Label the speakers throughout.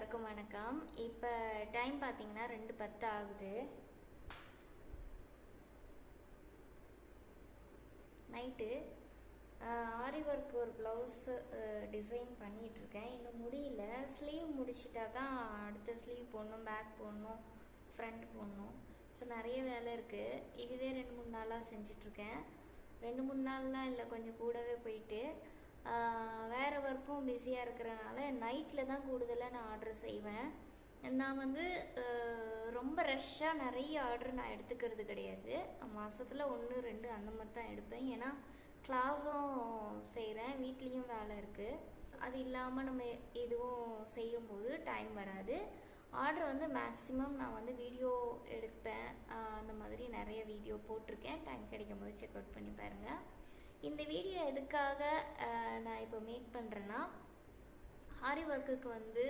Speaker 1: எல்லாருக்கும் வணக்கம். இப்போ டைம் பார்த்தீங்கன்னா ரெண்டு பத்து ஆகுது. நைட்டு ஆரி ஒர்க் ஒரு ப்ளவுஸு டிசைன் பண்ணிகிட்ருக்கேன் இன்னும் முடியல. ஸ்லீவ் முடிச்சிட்டா தான் அடுத்த ஸ்லீவ் போடணும் பேக் போடணும் ஃப்ரண்ட் போடணும். ஸோ நிறைய வேலை இருக்குது இதுவே ரெண்டு மூணு நாளாக செஞ்சிட்ருக்கேன் ரெண்டு மூணு நாள்லாம் இல்லை கொஞ்சம் கூடவே போயிட்டு. வேறு ஒர்க்கும் பிஸியாக இருக்கிறனால நைட்டில் தான் கூடுதலாக நான் ஆர்டர் செய்வேன். நான் வந்து ரொம்ப ரஷ்ஷாக நிறைய ஆர்டர் நான் எடுத்துக்கிறது கிடையாது. மாதத்தில் ஒன்று ரெண்டு அந்த மாதிரி தான் எடுப்பேன். ஏன்னா கிளாஸும் செய்கிறேன் வீட்லேயும் வேலை இருக்குது அது இல்லாமல் நம்ம எதுவும் செய்யும்போது டைம் வராது. ஆர்டர் வந்து மேக்ஸிமம் நான் வந்து வீடியோ எடுப்பேன். அந்த மாதிரி நிறைய வீடியோ போட்டிருக்கேன். டைம் கிடைக்கும் போது செக் அவுட் பண்ணி பாருங்கள் இந்த வீடியோ எதுக்காக நான் இப்போ மேக் பண்ணுறேன்னா ஆரி ஒர்க்குக்கு வந்து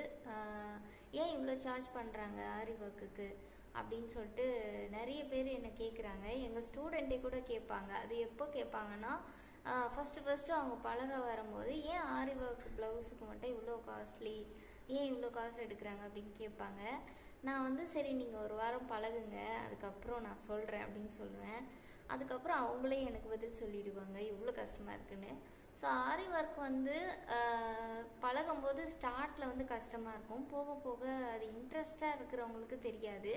Speaker 1: ஏன் இவ்வளோ சார்ஜ் பண்ணுறாங்க ஆரி ஒர்க்குக்கு அப்படின்னு சொல்லிட்டு நிறைய பேர் என்னை கேட்குறாங்க எங்கள் ஸ்டூடெண்ட்டே கூட கேட்பாங்க அது எப்போ கேட்பாங்கன்னா ஃபஸ்ட்டு ஃபஸ்ட்டு அவங்க பழக வரும்போது ஏன் ஆரி ஒர்க் ப்ளவுஸுக்கு மட்டும் இவ்வளோ காஸ்ட்லி ஏன் இவ்வளோ காசு எடுக்கிறாங்க? அப்படின்னு கேட்பாங்க நான் வந்து சரி நீங்கள் ஒரு வாரம் பழகுங்க. அதுக்கப்புறம் நான் சொல்கிறேன் அப்படின்னு சொல்லுவேன். அதுக்கப்புறம் அவங்களே எனக்கு பதில் சொல்லிடுவாங்க. இவ்வளோ கஷ்டமாக இருக்குன்னு. ஸோ ஆரி ஒர்க் வந்து பழகும்போது ஸ்டார்ட்டில் வந்து கஷ்டமாக இருக்கும். போக போக அது இன்ட்ரெஸ்டாக இருக்கிறவங்களுக்கு தெரியாது.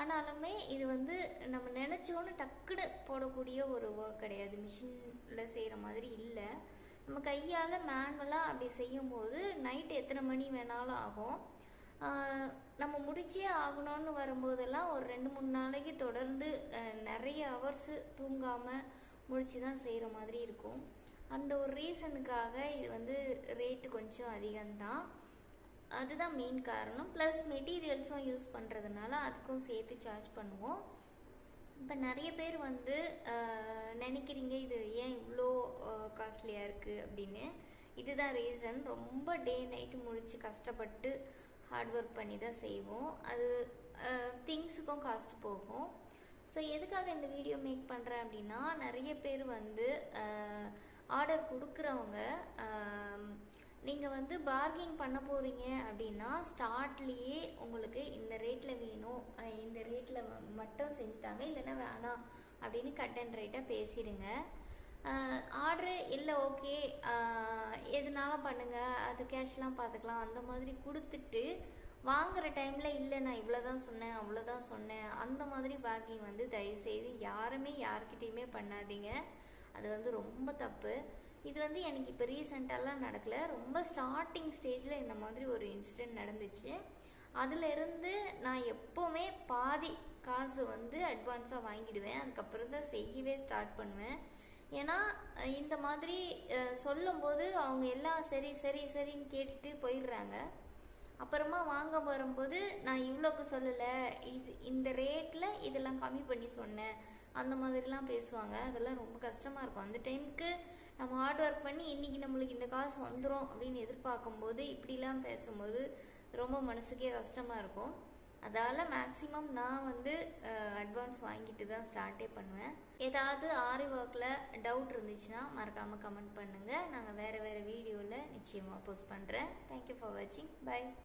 Speaker 1: ஆனாலுமே இது வந்து நம்ம நினச்சோன்னு டக்குன்னு போடக்கூடிய ஒரு ஒர்க் கிடையாது. மிஷினில் செய்கிற மாதிரி இல்லை. நம்ம கையால் மேனுவலாக அப்படி செய்யும்போது நைட்டு எத்தனை மணி வேணாலும் ஆகும். நம்ம முடிச்சே ஆகணும்னு வரும்போதெல்லாம் ஒரு ரெண்டு மூணு நாளைக்கு தொடர்ந்து நிறைய ஹவர்ஸு தூங்காமல் முடிச்சு தான் செய்கிற மாதிரி இருக்கும். அந்த ஒரு ரீசனுக்காக இது வந்து ரேட்டு கொஞ்சம் அதிகம்தான். அதுதான் மெயின் காரணம். ப்ளஸ் மெட்டீரியல்ஸும் யூஸ் பண்ணுறதுனால அதுக்கும் சேர்த்து சார்ஜ் பண்ணுவோம். இப்போ நிறைய பேர் வந்து நினைக்கிறீங்க இது ஏன் இவ்வளோ காஸ்ட்லியாக இருக்குது அப்படின்னு. இதுதான் ரீசன் ரொம்ப டே நைட்டு முடித்து கஷ்டப்பட்டு ஹார்ட் ஒர்க் பண்ணி தான் செய்வோம். அது திங்ஸுக்கும் காஸ்ட் போகும். ஸோ எதுக்காக இந்த வீடியோ மேக் பண்ணுறேன் அப்படின்னா நிறைய பேர் வந்து ஆர்டர் கொடுக்குறவங்க நீங்கள் வந்து பார்கிங் பண்ண போகிறீங்க அப்படின்னா ஸ்டார்ட்லேயே உங்களுக்கு இந்த ரேட்டில் வேணும். இந்த ரேட்டில் மட்டும் செஞ்சுட்டாங்க இல்லைன்னா வேணாம் அப்படின்னு கட் அண்ட் ரேட்டாக பேசிடுங்க. ஆர்டரு இல்லை ஓகே எதுனாலும் பண்ணுங்கள் அது கேஷ்லாம் பார்த்துக்கலாம் அந்த மாதிரி கொடுத்துட்டு வாங்குகிற டைமில் இல்லை நான் இவ்வளோ தான் சொன்னேன் அவ்வளோதான் சொன்னேன். அந்த மாதிரி பேக்கிங் வந்து தயவுசெய்து யாருமே யாருக்கிட்டேயுமே பண்ணாதீங்க. அது வந்து ரொம்ப தப்பு. இது வந்து எனக்கு இப்போ ரீசெண்டாலாம் நடக்கல. ரொம்ப ஸ்டார்டிங் ஸ்டேஜில் இந்த மாதிரி ஒரு இன்சிடெண்ட் நடந்துச்சு. அதிலிருந்து நான் எப்போவுமே பாதி காசு வந்து அட்வான்ஸாக வாங்கிடுவேன். அதுக்கப்புறம் தான் செய்யவே ஸ்டார்ட் பண்ணுவேன். ஏன்னா இந்த மாதிரி சொல்லும்போது அவங்க எல்லாம் சரி சரி சரின்னு கேட்டுட்டு போயிடுறாங்க. அப்புறமா வாங்க வரும்போது நான் இவ்வளோக்கு சொல்லலை. இது இந்த ரேட்டில் இதெல்லாம் கம்மி பண்ணி சொன்னேன். அந்த மாதிரிலாம் பேசுவாங்க. அதெல்லாம் ரொம்ப கஷ்டமாக இருக்கும். அந்த டைமுக்கு நம்ம ஹார்ட் ஒர்க் பண்ணி இன்றைக்கி நம்மளுக்கு இந்த காசு வந்துடும் அப்படின்னு எதிர்பார்க்கும்போது இப்படிலாம் பேசும்போது ரொம்ப மனசுக்கே கஷ்டமாக இருக்கும். அதால் மேக்ஸிமம் நான் வந்து அட்வான்ஸ் வாங்கிட்டு தான் ஸ்டார்ட்டே பண்ணுவேன். ஏதாவது ஆரி ஒர்க்கில் டவுட் இருந்துச்சுன்னா மறக்காமல் கமெண்ட் பண்ணுங்கள் நாங்கள் வேறு வேறு வீடியோவில் நிச்சயமாக போஸ்ட் பண்ணுறேன் தேங்க்யூ ஃபார் வாட்சிங் பை